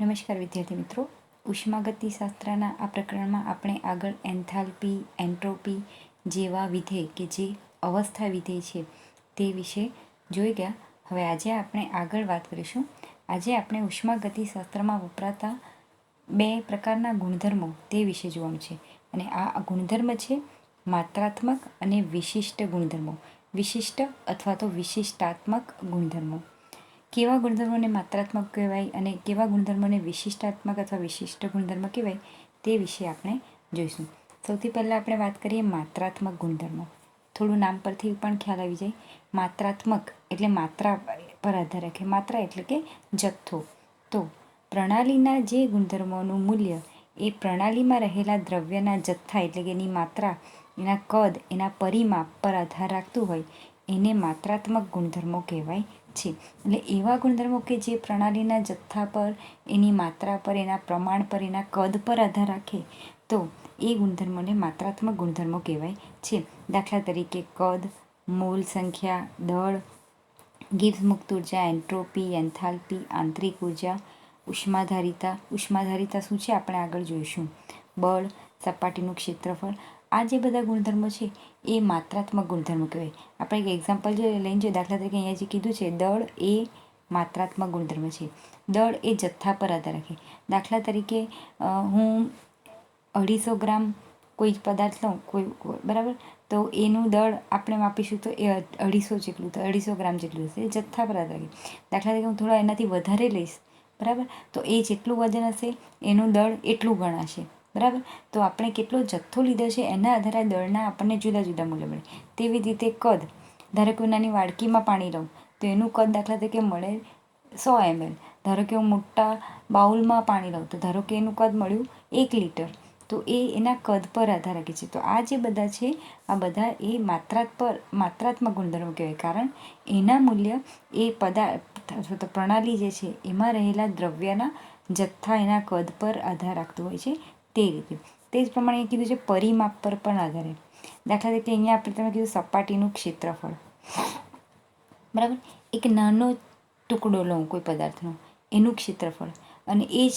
નમસ્કાર, વિદ્યાર્થી મિત્રો. ઉષ્માગતિશાસ્ત્રના આ પ્રકરણમાં આપણે આગળ એન્થાલ્પી, એન્ટ્રોપી જેવા વિધેય કે જે અવસ્થા વિધેય છે તે વિશે જોઈ ગયા. હવે આજે આપણે આગળ વાત કરીશું. આજે આપણે ઉષ્માગતિશાસ્ત્રમાં વપરાતા બે પ્રકારના ગુણધર્મો તે વિશે જોવાનું છે. અને આ ગુણધર્મ છે માત્રાત્મક અને વિશિષ્ટ ગુણધર્મો. વિશિષ્ટ અથવા તો વિશિષ્ટાત્મક ગુણધર્મો. કેવા ગુણધર્મોને માત્રાત્મક કહેવાય અને કેવા ગુણધર્મોને વિશિષ્ટાત્મક અથવા વિશિષ્ટ ગુણધર્મ કહેવાય તે વિશે આપણે જોઈશું. સૌથી પહેલાં આપણે વાત કરીએ માત્રાત્મક ગુણધર્મો. થોડું નામ પરથી પણ ખ્યાલ આવી જાય. માત્રાત્મક એટલે માત્રા પર આધાર રાખે માત્રા એટલે કે જથ્થો. તો પ્રણાલીના જે ગુણધર્મોનું મૂલ્ય એ પ્રણાલીમાં રહેલા દ્રવ્યના જથ્થા એટલે કે એની માત્રા, એના કદ, એના પરિમાપ પર આધાર રાખતું હોય એને માત્રાત્મક ગુણધર્મો કહેવાય. છે. એટલે એવા ગુણધર્મો કે જે પ્રણાલીના જથ્થા પર, એની માત્રા પર, એના પ્રમાણ પર, એના કદ પર આધાર રાખે, તો એ ગુણધર્મોને માત્રાત્મક ગુણધર્મો કહેવાય છે. દાખલા તરીકે કદ, મૂળ સંખ્યા, દળ ગિબ્સ મુક્ત ઊર્જા, એન્ટ્રોપી, એન્થાલ્પી, આંતરિક ઊર્જા, ઉષ્માધારિતા. ઉષ્માધારિતા શું છે? આપણે આગળ જોઈશું. બળ, સપાટીનું ક્ષેત્રફળ. આ જે બધા ગુણધર્મો છે એ માત્રાત્મક ગુણધર્મ કહેવાય. આપણે એક એક્ઝામ્પલ જે લઈને જોઈએ, દાખલા તરીકે અહીંયા જે કીધું છે, દળ એ માત્રાત્મક ગુણધર્મ છે. દળ એ જથ્થા પર આધાર રાખે. દાખલા તરીકે હું અઢીસો ગ્રામ કોઈ પદાર્થ લઉં, કોઈ બરાબર? તો એનું દળ આપણે માપીશું તો એ અઢીસો જેટલું તો અઢીસો ગ્રામ જેટલું હશે. જથ્થા પર આધાર દાખલા તરીકે હું થોડા એનાથી વધારે લઈશ, બરાબર? તો એ જેટલું વજન હશે, એનું દળ એટલું ગણાશે. બરાબર? તો આપણે કેટલો જથ્થો લીધો છે એના આધારે દળના આપણને જુદા જુદા મૂલ્ય મળે. તેવી રીતે કદ. ધારો કે હું નાની વાડકીમાં પાણી લઉં, તો એનું કદ દાખલા તરીકે મળે સો એમએલ ધારો કે હું મોટા બાઉલમાં પાણી લઉં, તો ધારો કે એનું કદ મળ્યું એક લીટર. તો એ એના કદ પર આધાર રાખે છે. તો આ જે બધા છે, આ બધા એ માત્રાત પર, માત્રાત્મક ગુણધર્મો કહેવાય. કારણ એના મૂલ્ય એ પદાર્થ અથવા તો પ્રણાલી જે છે, એમાં રહેલા દ્રવ્યના જથ્થા એના કદ પર આધાર રાખતું હોય છે. તે રીતે. તે જ પ્રમાણે કીધું છે, પરિમાપ પર પણ આધારે. દાખલા તરીકે અહીંયા આપણે તમે કીધું સપાટીનું ક્ષેત્રફળ. બરાબર? એક નાનો ટુકડો લઉં કોઈ પદાર્થનો, એનું ક્ષેત્રફળ. અને એ જ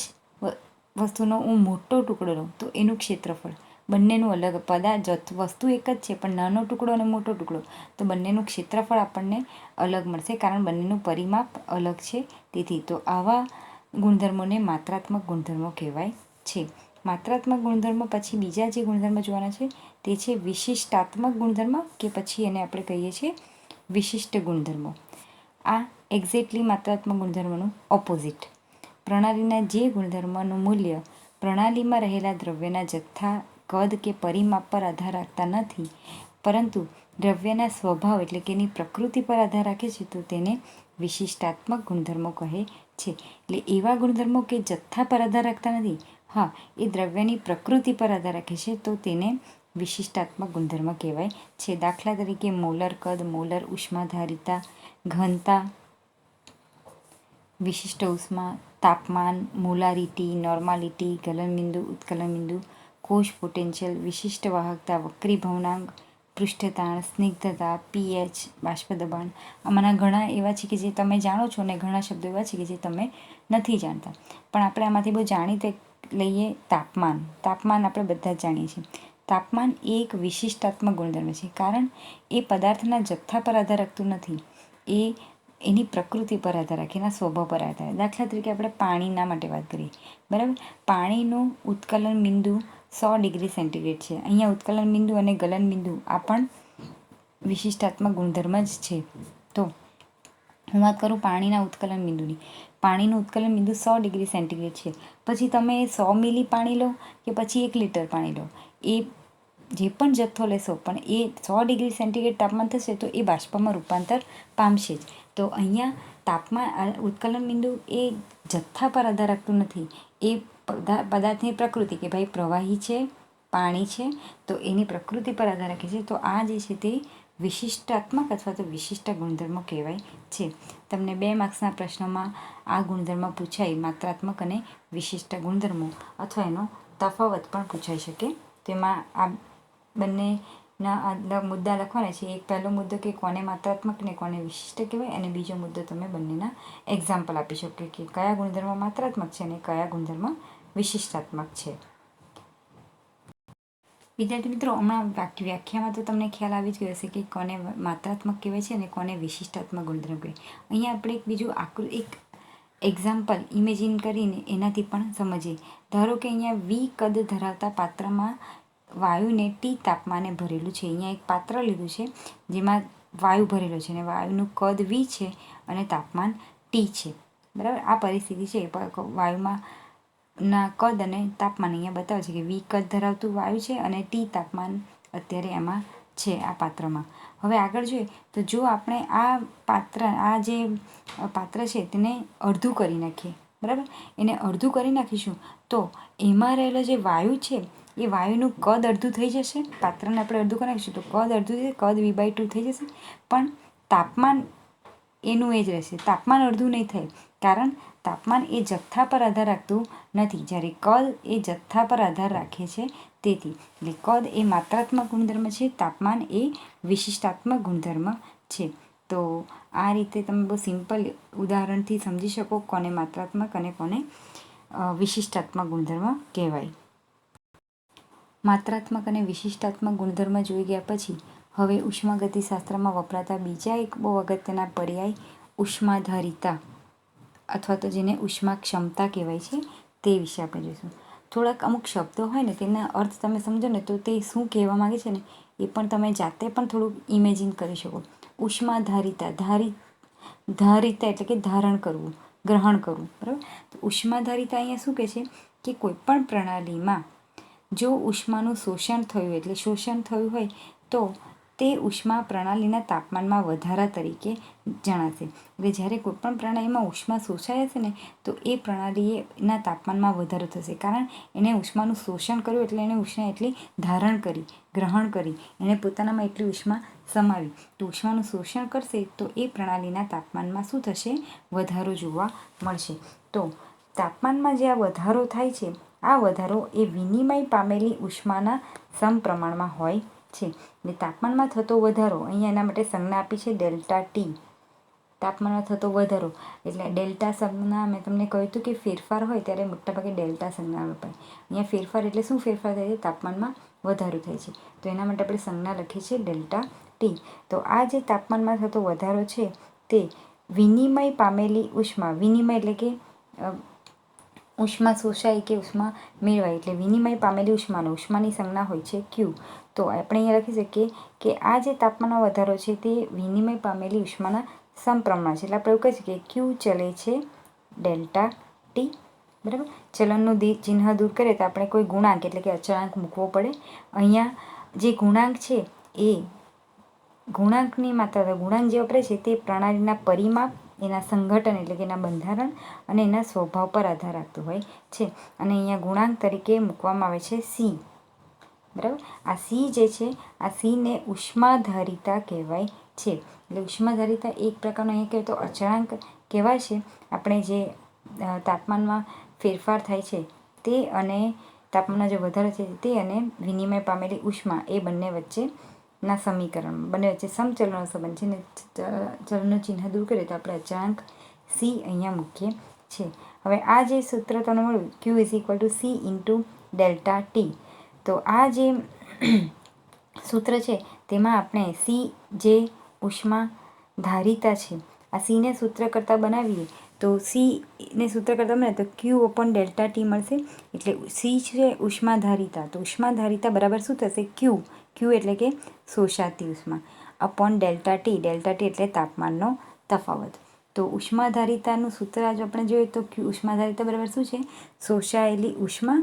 વસ્તુનો હું મોટો ટુકડો લઉં, તો એનું ક્ષેત્રફળ. બંનેનું અલગ પદાર્થ વસ્તુ એક જ છે, પણ નાનો ટુકડો અને મોટો ટુકડો. તો બંનેનું ક્ષેત્રફળ આપણને અલગ મળશે, કારણ બંનેનું પરિમાપ અલગ છે. તેથી તો આવા ગુણધર્મોને માત્રાત્મક ગુણધર્મો કહેવાય છે. માત્રાત્મક ગુણધર્મ પછી બીજા જે ગુણધર્મ જોવાના છે, તે છે વિશિષ્ટાત્મક ગુણધર્મ કે પછી એને આપણે કહીએ છીએ વિશિષ્ટ ગુણધર્મો. આ એક્ઝેક્ટલી માત્રાત્મક ગુણધર્મનું ઓપોઝિટ પ્રણાલીના જે ગુણધર્મનું મૂલ્ય પ્રણાલીમાં રહેલા દ્રવ્યના જથ્થા, કદ કે પરિમાપ પર આધાર રાખતા નથી, પરંતુ દ્રવ્યના સ્વભાવ એટલે કે એની પ્રકૃતિ પર આધાર રાખે છે, તો તેને વિશિષ્ટાત્મક ગુણધર્મો કહે છે. એટલે એવા ગુણધર્મો કે જથ્થા પર આધાર રાખતા નથી હા, એ દ્રવ્યની પ્રકૃતિ પર આધાર રાખે છે તો તેને વિશિષ્ટાત્મક ગુણધર્મ કહેવાય છે. દાખલા તરીકે મોલર કદ, મોલર ઉષ્માધારિતા, ઘનતા, વિશિષ્ટ ઉષ્મા, તાપમાન, મોલારિટી, નોર્માલિટી, ગલનબિંદુ, ઉત્કલનબિંદુ, કોષ પોટેન્શિયલ, વિશિષ્ટ વાહકતા, વક્રી ભવનાંગ, પૃષ્ઠતાણ, સ્નિગ્ધતા, પીએચ, બાષ્પ દબાણ. આમાંના ઘણા એવા છે કે જે તમે જાણો છો અને ઘણા શબ્દો એવા છે કે જે તમે નથી જાણતા. પણ આપણે આમાંથી બહુ જાણીતા લઈએ તાપમાન. તાપમાન આપણે બધા જ જાણીએ છીએ. તાપમાન એ એક વિશિષ્ટાત્મક ગુણધર્મ છે કારણ એ પદાર્થના જથ્થા પર આધાર રાખતું નથી. એ એની પ્રકૃતિ પર આધાર રાખે, એના સ્વભાવ પર આધાર દાખલા તરીકે આપણે પાણીના માટે વાત કરીએ. બરાબર? પાણીનું ઉત્કલન બિંદુ સો ડિગ્રી સેન્ટીગ્રેડ છે. અહીંયા ઉત્કલન બિંદુ અને ગલન બિંદુ આ પણ વિશિષ્ટાત્મક ગુણધર્મ જ છે. તો હું વાત કરું પાણીના ઉત્કલન બિંદુની. પાણીનું ઉત્કલન બિંદુ સો ડિગ્રી સેન્ટીગ્રેડ છે. પછી તમે સો મિલી પાણી લો કે પછી એક લીટર પાણી લો. એ જે પણ જથ્થો લેશો, પણ એ સો ડિગ્રી સેન્ટીગ્રેડ તાપમાન થશે તો એ બાષ્પમાં રૂપાંતર પામશે જ. તો અહીંયા તાપમાન ઉત્કલન બિંદુ એ જથ્થા પર આધાર રાખતું નથી. એ પદાર્થની પ્રકૃતિ કે ભાઈ પ્રવાહી છે, પાણી છે, તો એની પ્રકૃતિ પર આધાર રાખે છે. તો આ જે છે તે વિશિષ્ટાત્મક અથવા તો વિશિષ્ટ ગુણધર્મો કહેવાય છે. તમને બે માર્ક્સના પ્રશ્નોમાં આ ગુણધર્મ પૂછાય, માત્રાત્મક અને વિશિષ્ટ ગુણધર્મો, અથવા એનો તફાવત પણ પૂછાઈ શકે. તેમાં આ બંને ના આ મુદ્દા લખવાના છે. એક પહેલો મુદ્દો કે કોને માત્રાત્મક ને કોને વિશિષ્ટ કહેવાય, અને બીજો મુદ્દો તમે બંનેના એક્ઝામ્પલ આપી શકો કે કયા ગુણધર્મ માત્રાત્મક છે અને કયા ગુણધર્મ વિશિષ્ટાત્મક છે. વિદ્યાર્થી મિત્રો, હમણાં વ્યાખ્યામાં તો તમને ખ્યાલ આવી જ ગયો હશે કે કોને માત્રાત્મક કહેવાય છે અને કોને વિશિષ્ટાત્મક ગુણધર્મ કહેવાય. અહીંયા આપણે એક બીજું આકૃ એક એક્ઝામ્પલ ઇમેજિન કરીને એનાથી પણ સમજીએ. ધારો કે અહીંયા વી કદ ધરાવતા પાત્રમાં વાયુને ટી તાપમાને ભરેલું છે. અહીંયા એક પાત્ર લીધું છે, જેમાં વાયુ ભરેલો છે અને વાયુનું કદ વી છે અને તાપમાન ટી છે. બરાબર? આ પરિસ્થિતિ છે. વાયુમાં ના, કદ અને તાપમાન અહીંયા બતાવે છે કે વી કદ ધરાવતું વાયુ છે અને ટી તાપમાન અત્યારે એમાં છે આ પાત્રમાં. હવે આગળ જોઈએ તો જો આપણે આ પાત્ર, આ જે પાત્ર છે તેને અડધું કરી નાખીએ, બરાબર? એને અડધું કરી નાખીશું તો એમાં રહેલો જે વાયુ છે, એ વાયુનું કદ અડધું થઈ જશે. પાત્રને આપણે અડધું કરી નાખીશું તો કદ અડધું થઈ કદ વી બાય ટુ થઈ જશે. પણ તાપમાન એનું એ જ રહેશે. તાપમાન અડધું નહીં થાય. કારણ તાપમાન એ જથ્થા પર આધાર રાખતું નથી. જ્યારે કદ એ જથ્થા પર આધાર રાખે છે, તેથી એટલે કદ એ માત્રાત્મક ગુણધર્મ છે, તાપમાન એ વિશિષ્ટાત્મક ગુણધર્મ છે. તો આ રીતે તમે બહુ સિમ્પલ ઉદાહરણથી સમજી શકો કોને માત્રાત્મક અને કોને વિશિષ્ટાત્મક ગુણધર્મ કહેવાય. માત્રાત્મક અને વિશિષ્ટાત્મક ગુણધર્મ જોઈ ગયા પછી, હવે ઉષ્માગતિશાસ્ત્રમાં વપરાતા બીજા એક બહુ અગત્યના પર્યાય ઉષ્માધારિતા. અથવા તો જેને ઉષ્મા ક્ષમતા કહેવાય છે, તે વિશે આપણે જોઈશું. થોડાક અમુક શબ્દો હોય ને, તેના અર્થ તમે સમજો ને, તો તે શું કહેવા માંગે છે ને, એ પણ તમે જાતે પણ થોડુંક ઇમેજિન કરી શકો. ઉષ્માધારિતા, ધારી, ધારિતા એટલે કે ધારણ કરવું, ગ્રહણ કરવું, બરાબર? તો ઉષ્માધારિતા અહીંયા શું કહે છે કે કોઈપણ પ્રણાલીમાં જો ઉષ્માનું શોષણ થયું, એટલે શોષણ થયું હોય, તો તે ઉષ્મા પ્રણાલીના તાપમાનમાં વધારા તરીકે જણાશે. એટલે જ્યારે કોઈપણ પ્રણાલીમાં ઉષ્મા શોષાય હશે ને, તો એ પ્રણાલીના તાપમાનમાં વધારો થશે. કારણ એને ઉષ્માનું શોષણ કર્યું એટલે એને ઉષ્મા એટલી ધારણ કરી, ગ્રહણ કરી. એણે પોતાનામાં એટલી ઉષ્મા સમાવી. તો ઉષ્માનું શોષણ કરશે તો એ પ્રણાલીના તાપમાનમાં શું થશે? વધારો જોવા મળશે. તો તાપમાનમાં જે આ વધારો થાય છે, આ વધારો એ વિનિમય પામેલી ઉષ્માના સમપ્રમાણમાં હોય છે. ને તાપમાનમાં થતો વધારો અહીંયા એના માટે સંજ્ઞા આપી છે ડેલ્ટા ટી. તાપમાનમાં થતો વધારો. એટલે ડેલ્ટા સંજ્ઞા મેં તમને કહ્યું હતું કે ફેરફાર હોય ત્યારે મોટાભાગે ડેલ્ટા સંજ્ઞા વપરાય અહીંયા ફેરફાર એટલે શું ફેરફાર થાય છે? તાપમાનમાં વધારો થાય છે. તો એના માટે આપણે સંજ્ઞા લખીએ છીએ ડેલ્ટા ટી. તો આ જે તાપમાનમાં થતો વધારો છે તે વિનિમય પામેલી ઉષ્મા. વિનિમય એટલે કે ઉષ્મા શોષાય કે ઉષ્મા મેળવાય એટલે વિનિમય પામેલી ઉષ્માનો ઉષ્માની સંજ્ઞા હોય છે ક્યુ તો આપણે અહીંયા લખી શકીએ કે આ જે તાપમાનનો વધારો છે તે વિનિમય પામેલી ઉષ્માના સમપ્રમાણ છે. એટલે આપણે એવું કહી શકીએ ક્યુ ચલે છે ડેલ્ટા ટી બરાબર? ચલનનું દી, ચિહ્ન દૂર કરીએ તો આપણે કોઈ ગુણાંક એટલે કે અચળાંક મૂકવો પડે. અહીંયા જે ગુણાંક છે એ ગુણાંકની માત્રા, ગુણાંક જે વપરાય છે તે પ્રણાલીના પરિમાપ એના સંગઠન એટલે કે એના બંધારણ અને એના સ્વભાવ પર આધાર રાખતું હોય છે. અને અહીંયા ગુણાંક તરીકે મૂકવામાં આવે છે સી બરાબર? આ સી જે છે, આ સીને ઉષ્માધારિતા કહેવાય છે. એટલે ઉષ્માધારિતા એક પ્રકારનો અહીંયા કહેવાય તો અચળાંક કહેવાય છે. આપણે જે તાપમાનમાં ફેરફાર થાય છે તે અને તાપમાનમાં જે વધારો છે તે અને વિનિમય પામેલી ઉષ્મા એ બંને વચ્ચેના સમીકરણ બંને વચ્ચે સમચલનો સંબંધ છે ને ચલનું ચિહ્ન દૂર કરીએ તો આપણે અચળાંક સી અહીંયા મૂકીએ છે હવે આ જે સૂત્ર તમને મળ્યું Q is equal to C into delta T તો આ જે સૂત્ર છે, તેમાં આપણે સી જે ઉષ્મા ધારિતા છે, આ સીને સૂત્ર કરતાં બનાવીએ, તો સીને સૂત્ર કરતાં બને તો ક્યુ ઓપન ડેલ્ટા ટી મળશે. એટલે સી છે ઉષ્માધારિતા તો ઉષ્માધારિતા બરાબર શું થશે? ક્યુ ક્યુ એટલે કે શોષાતી ઉષ્મા upon delta T delta T એટલે તાપમાનનો તફાવત. તો ઉષ્માધારિતાનું સૂત્ર આજ આપણે જોઈએ તો ક્યુ ઉષ્માધારિતા બરાબર શું છે? શોષાયેલી ઉષ્મા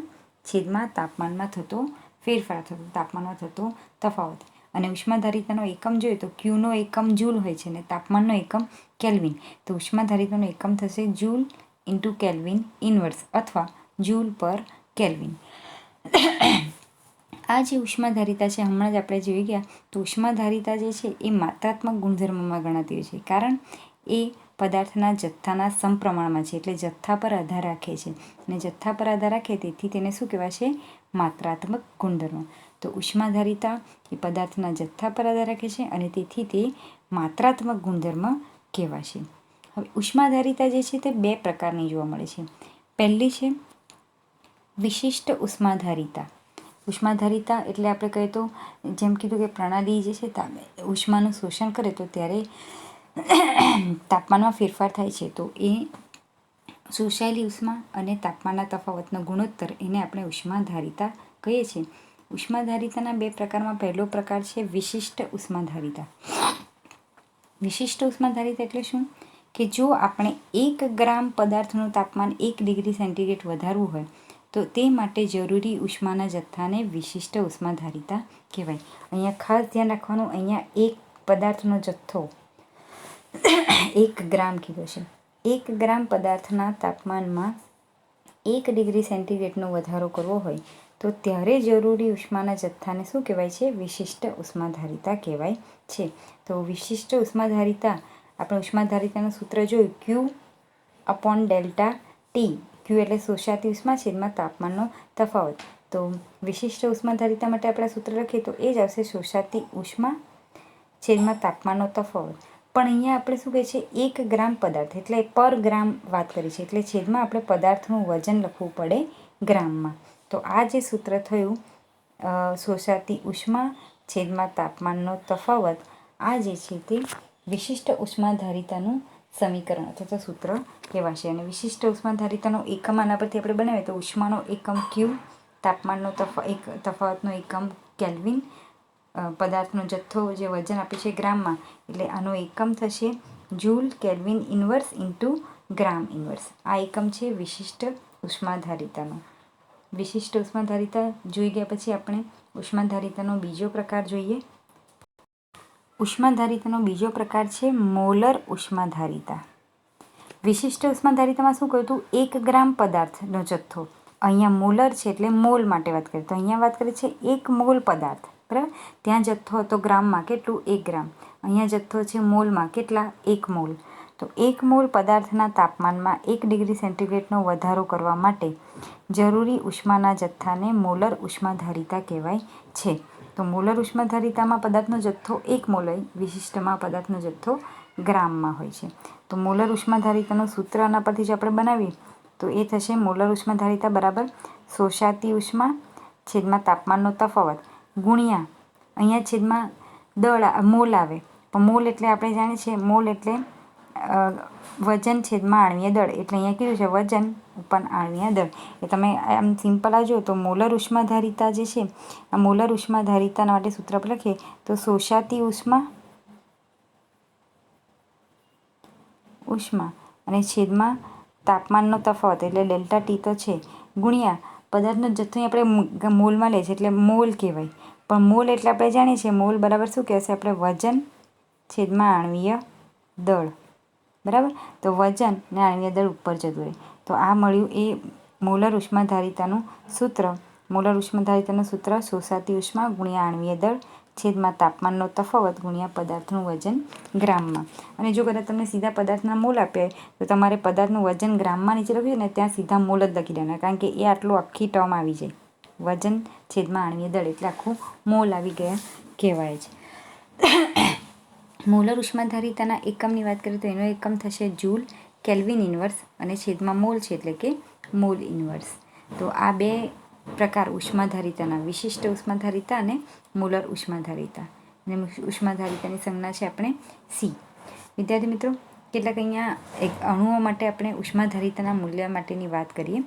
છેદમાં તાપમાનમાં થતો ફેરફાર, થતો તાપમાનમાં થતો તફાવત. અને ઉષ્માધારિતાનો એકમ જોઈએ તો ક્યુનો એકમ જૂલ હોય છે અને તાપમાનનો એકમ કેલ્વિન તો ઉષ્માધારિતાનો એકમ થશે જૂલ ઇન્ટુ કેલ્વિન ઇન્વર્સ અથવા જૂલ પર કેલ્વિન આ જે ઉષ્માધારિતા છે, હમણાં જ આપણે જોઈ ગયા, તો ઉષ્માધારિતા જે છે, એ માત્રાત્મક ગુણધર્મમાં ગણાતી હોય છે. કારણ એ પદાર્થના જથ્થાના સમપ્રમાણમાં છે, એટલે જથ્થા પર આધાર રાખે છે. અને જથ્થા પર આધાર રાખે તેથી તેને શું કહેવાશે માત્રાત્મક ગુણધર્મ. તો ઉષ્માધારિતા એ પદાર્થના જથ્થા પર આધાર રાખે છે અને તેથી તે માત્રાત્મક ગુણધર્મ કહેવાશે હવે ઉષ્માધારિતા જે છે, તે બે પ્રકારની જોવા મળે છે. પહેલી છે, વિશિષ્ટ ઉષ્માધારિતા. ઉષ્માધારિતા એટલે આપણે કહીએ તો, જેમ કીધું કે પ્રણાલી જે છે ઉષ્માનું શોષણ કરે તો ત્યારે તાપમાનમાં ફેરફાર થાય છે. તો એ શોષાયેલી ઉષ્મા અને તાપમાનના તફાવતનો ગુણોત્તર એને આપણે ઉષ્માધારિતા કહીએ છીએ. ઉષ્માધારિતાના બે પ્રકારમાં પહેલો પ્રકાર છે વિશિષ્ટ ઉષ્માધારિતા. વિશિષ્ટ ઉષ્માધારિતા એટલે શું? કે જો આપણે એક ગ્રામ પદાર્થનું તાપમાન એક ડિગ્રી સેન્ટીગ્રેડ વધારવું હોય તો તે માટે જરૂરી ઉષ્માના જથ્થાને વિશિષ્ટ ઉષ્માધારિતા કહેવાય. અહીંયા ખાસ ધ્યાન રાખવાનું, અહીંયા એક પદાર્થનો જથ્થો એક ગ્રામ કીધો છે. એક ગ્રામ પદાર્થના તાપમાનમાં એક ડિગ્રી સેન્ટીગ્રેડનો વધારો કરવો હોય, તો ત્યારે જરૂરી ઉષ્માના જથ્થાને શું કહેવાય છે? વિશિષ્ટ ઉષ્માધારિતા કહેવાય છે. તો વિશિષ્ટ ઉષ્માધારિતા, આપણે ઉષ્માધારિતાનું સૂત્ર જોયું Q upon delta T Q એટલે શોષાતી ઉષ્મા છેદમાં તાપમાનનો તફાવત. તો વિશિષ્ટ ઉષ્માધારિતા માટે આપણે સૂત્ર લખીએ તો એ જ આવશે શોષાતી ઉષ્મા છેદમાં તાપમાનનો તફાવત. પણ અહીંયા આપણે શું કહે છે? એક ગ્રામ પદાર્થ, એટલે પર ગ્રામ વાત કરી છે. એટલે છેદમાં આપણે પદાર્થનું વજન લખવું પડે ગ્રામમાં. તો આ જે સૂત્ર થયું શોષાતી ઉષ્મા છેદમાં તાપમાનનો તફાવત, આ જે છે તે વિશિષ્ટ ઉષ્માધારિતાનું સમીકરણ અથવા તો સૂત્ર કહેવાશે. અને વિશિષ્ટ ઉષ્માધારિતાનો એકમ આના પરથી આપણે બનાવીએ તો ઉષ્માનો એકમ ક્યુ તાપમાનનો તફા, એક, તફાવતનો એકમ કેલ્વિન પદાર્થનો જથ્થો જે વજન આપે છે ગ્રામમાં. એટલે આનો એકમ થશે joule kelvin inverse into gram inverse આ એકમ છે વિશિષ્ટ ઉષ્માધારિતાનો. વિશિષ્ટ ઉષ્માધારિતા જોઈ ગયા પછી આપણે ઉષ્માધારિતાનો બીજો પ્રકાર જોઈએ. ઉષ્માધારિતાનો બીજો પ્રકાર છે મોલર ઉષ્માધારિતા. વિશિષ્ટ ઉષ્માધારિતામાં શું કહ્યું હતું? એક ગ્રામ પદાર્થનો જથ્થો. અહીંયા મોલર છે એટલે મોલ માટે વાત કરીએ. તો અહીંયા વાત કરીએ છે એક મોલ પદાર્થ. બરાબર? ત્યાં જથ્થો હતો ગ્રામમાં કેટલું? એક ગ્રામ. અહીંયા જથ્થો છે મોલમાં કેટલા? એક મોલ. તો એક મોલ પદાર્થના તાપમાનમાં એક ડિગ્રી સેન્ટીગ્રેડનો વધારો કરવા માટે જરૂરી ઉષ્માના જથ્થાને મોલર ઉષ્માધારિતા કહેવાય છે. તો મોલર ઉષ્માધારિતામાં પદાર્થનો જથ્થો એક મોલય, વિશિષ્ટમાં પદાર્થનો જથ્થો ગ્રામમાં હોય છે. તો મોલર ઉષ્માધારિતાનું સૂત્ર આના પરથી જ આપણે બનાવીએ, તો એ થશે મોલર ઉષ્માધારિતા બરાબર શોષાતી ઉષ્મા છેદમાં તાપમાનનો તફાવત. ગુણ્યા, અહીંયા છેદમાં દળ મોલ આવે. પણ મોલ એટલે આપણે જાણીએ છીએ, મોલ એટલે વજન છેદમાં આણવીય દળ. એટલે અહીંયા કીધું છે વજન ઉપર આણવીય દળ એ તમે આમ સિમ્પલ આવજો તો મોલર ઉષ્માધારિતા જે છે, આ મોલર ઉષ્માધારિતાના માટે સૂત્ર આપણે લખીએ, તો શોષાતી ઉષ્મા ઉષ્મા અને છેદમાં તાપમાનનો તફાવત, એટલે ડેલ્ટા ટી તો છે. ગુણ્યા પદાર્થનો જથ્થો આપણે મોલમાં લે છે, એટલે મોલ કહેવાય. પણ મોલ એટલે આપણે જાણીએ છીએ, મોલ બરાબર શું કહેશે આપણે વજન છેદમાં આણવીય દળ. બરાબર? તો વજન ને આણવીય દળ ઉપર જતું રહે. તો આ મળ્યું એ મોલર ઉષ્માધારિતાનું સૂત્ર. મોલર ઉષ્માધારિતાનું સૂત્ર શોષાતી ઉષ્મા ગુણ્યા આણવીય દળ છેદમાં તાપમાનનો તફાવત ગુણ્યા પદાર્થનું વજન ગ્રામમાં. અને જો કદાચ તમને સીધા પદાર્થના મોલ આપે તો તમારે પદાર્થનું વજન ગ્રામમાં નીચે લખ્યું ને ત્યાં સીધા મોલ જ લખી દેવાના, કારણ કે એ આટલું આખી ટર્મ આવી જાય. વજન છેદમાં આણવીય દળ એટલે આખું મોલ આવી ગયા કહેવાય છે. મોલર ઉષ્માધારિતાના એકમની વાત કરીએ તો એનો એકમ થશે જૂલ કેલ્વિન ઇન્વર્સ અને છેદમાં મોલ છે એટલે કે મોલ ઇન્વર્સ તો આ બે પ્રકાર ઉષ્માધારિતાના, વિશિષ્ટ ઉષ્માધારિતા અને મોલર ઉષ્માધારિતા. અને ઉષ્માધારિતાની સંજ્ઞા છે આપણે સી. વિદ્યાર્થી મિત્રો, કેટલાક અહીંયા એક અણુઓ માટે આપણે ઉષ્માધારિતાના મૂલ્ય માટેની વાત કરીએ.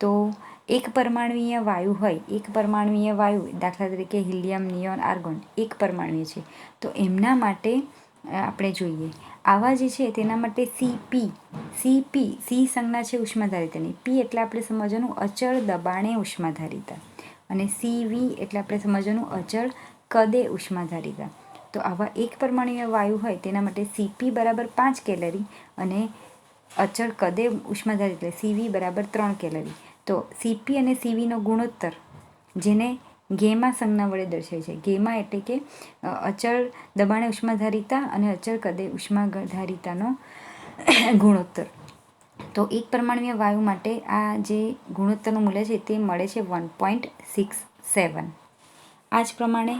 તો એક પરમાણુય વાયુ હોય, એક પરમાણુય વાયુ દાખલા તરીકે હિલિયમ, નિયોન, આર્ગોન, એક પરમાણુય છે. તો એમના માટે આપણે જોઈએ. આવા જે છે, તેના માટે સીપી સીપી સી સંજ્ઞા છે ઉષ્માધારિતાની. પી એટલે આપણે સમજવાનું અચળ દબાણે ઉષ્માધારિતા. અને સીવી એટલે આપણે સમજવાનું અચળ કદે ઉષ્માધારિતા. તો આવા એક પરમાણુય વાયુ હોય, તેના માટે સીપી બરાબર પાંચ કેલરી અને અચળ કદે ઉષ્માધારિત એટલે સીવી બરાબર ત્રણ કેલરી. તો સીપી અને સીવીનો ગુણોત્તર, જેને ગેમા સંજ્ઞા વડે દર્શાય છે. ગેમા એટલે કે અચળ દબાણે ઉષ્માધારિતા અને અચળ કદે ઉષ્માધારિતાનો ગુણોત્તર. તો એક પરમાણુય વાયુ માટે આ જે ગુણોત્તરનું મૂલ્ય છે તે મળે છે વન પોઈન્ટ સિક્સ સેવન. આ જ પ્રમાણે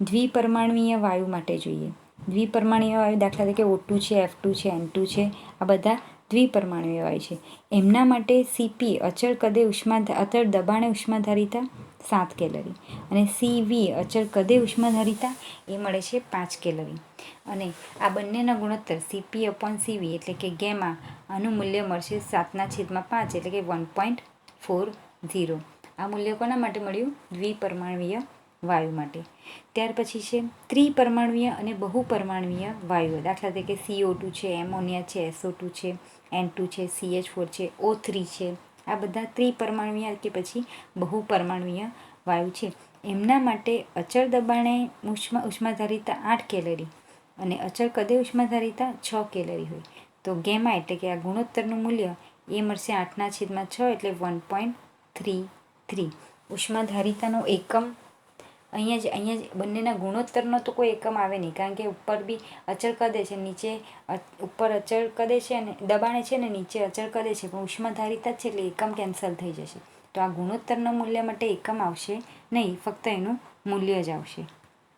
દ્વિપરમાણુય વાયુ માટે જોઈએ. દ્વિપરમાણુય વાયુ દાખલા તરીકે ઓ ટુ છે, એફ ટુ છે, એન ટુ છે, આ બધા દ્વિપરમાણુય વાયુ છે. એમના માટે સીપી અચળ કદે ઉષ્મા અચળ દબાણે ઉષ્માધારિતા સાત કેલરી. અને સીવી અચળ કદે ઉષ્માધારિતા, એ મળે છે પાંચ કેલરી. અને આ બંનેના ગુણોત્તર સીપી અપોન સીવી એટલે કે ગેમા આનું મૂલ્ય મળશે સાતના છેદમાં પાંચ એટલે કે વન પોઈન્ટ ફોર ઝીરો. આ મૂલ્ય કોના માટે મળ્યું? દ્વિપરમાણવીય વાયુ માટે. ત્યાર પછી છે ત્રિપરમાણવીય અને બહુપરમાણવીય વાયુઓ દાખલા તરીકે સીઓ ટુ છે એમોનિયા છે એસઓ ટુ છે એન ટુ છે સીએચ ફોર છે ઓ થ્રી છે. આ બધા ત્રિપરમાણુય કે પછી બહુપરમાણુય વાયુ છે. એમના માટે અચળ દબાણે ઉષ્મા, ઉષ્માધારિતા આઠ કેલરી અને અચળ કદે ઉષ્માધારિતા છ કેલરી હોય. તો ગેમા એટલે કે આ ગુણોત્તરનું મૂલ્ય એ મળશે આઠના છેદમાં છ એટલે વન પોઈન્ટ થ્રી થ્રી. ઉષ્માધારિતાનો એકમ અહીંયા જ અહીંયા જ બંનેના ગુણોત્તરનો તો કોઈ એકમ આવે નહીં, કારણ કે ઉપર બી અચળ કદે છે, નીચે ઉપર અચળ કદે છે અને દબાણે છે ને નીચે અચળ કદે છે, પણ ઉષ્માધારિતા છે એટલે એકમ કેન્સલ થઈ જશે. તો આ ગુણોત્તરના મૂલ્ય માટે એકમ આવશે નહીં, ફક્ત એનું મૂલ્ય જ આવશે.